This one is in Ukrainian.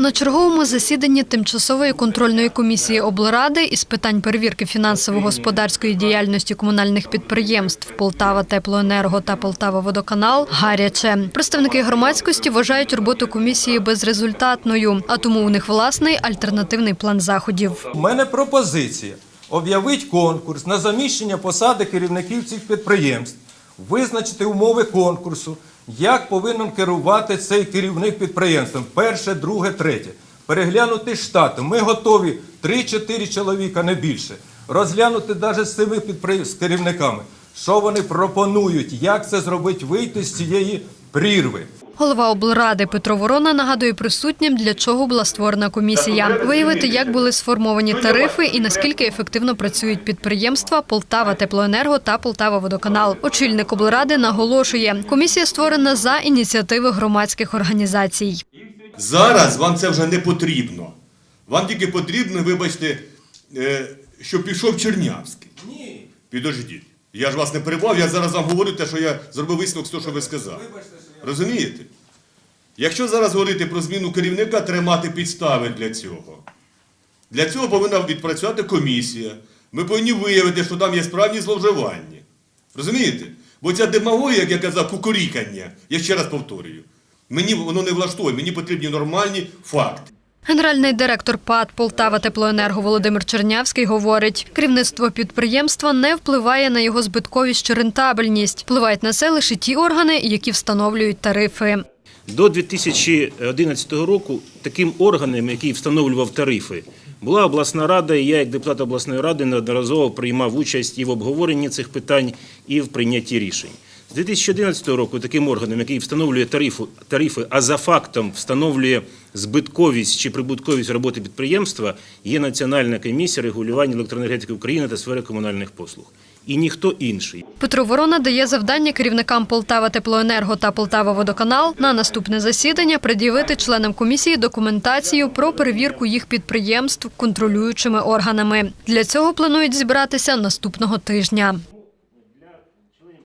На черговому засіданні тимчасової контрольної комісії облради із питань перевірки фінансово-господарської діяльності комунальних підприємств Полтава Теплоенерго та Полтава Водоканал гаряче. Представники громадськості вважають роботу комісії безрезультатною, а тому у них власний альтернативний план заходів. У мене пропозиція об'явити конкурс на заміщення посади керівників цих підприємств, визначити умови конкурсу, як повинен керувати цей керівник підприємством. Перше, друге, третє. Переглянути штати. Ми готові 3-4 чоловіка, не більше. Розглянути навіть з цими підпри- з керівниками, що вони пропонують, як це зробити, вийти з цієї прірви. Голова облради Петро Ворона нагадує присутнім, для чого була створена комісія. Виявити, як були сформовані тарифи і наскільки ефективно працюють підприємства Полтава Теплоенерго та Полтава Водоканал. Очільник облради наголошує, комісія створена за ініціативи громадських організацій. Зараз вам це вже не потрібно. Вам тільки потрібно, вибачте, е, щоб пішов Чернявський. Ні. Підождіть. Я ж вас не перебував, я зараз вам говорю те, що я зробив висновок з того, що ви сказали. Розумієте? Якщо зараз говорити про зміну керівника, треба мати підстави для цього. Для цього повинна відпрацювати комісія. Ми повинні виявити, що там є справні зловживання. Розумієте? Бо ця демагогія, як я казав, кукурікання, я ще раз повторюю, мені воно не влаштовує, мені потрібні нормальні факти. Генеральний директор ПАД Полтава Теплоенерго Володимир Чернявський говорить, керівництво підприємства не впливає на його збитковість чи рентабельність. Впливають на це лише ті органи, які встановлюють тарифи. До 2011 року таким органом, який встановлював тарифи, була обласна рада, і я, як депутат обласної ради, неодноразово приймав участь і в обговоренні цих питань, і в прийнятті рішень. З 2011 року таким органом, який встановлює тарифу, тарифи, а за фактом встановлює збитковість чи прибутковість роботи підприємства, є Національна комісія регулювання електроенергетики України та сфери комунальних послуг. І ніхто інший. Петро Ворона дає завдання керівникам Полтава Теплоенерго та Полтава Водоканал на наступне засідання пред'явити членам комісії документацію про перевірку їх підприємств контролюючими органами. Для цього планують зібратися наступного тижня.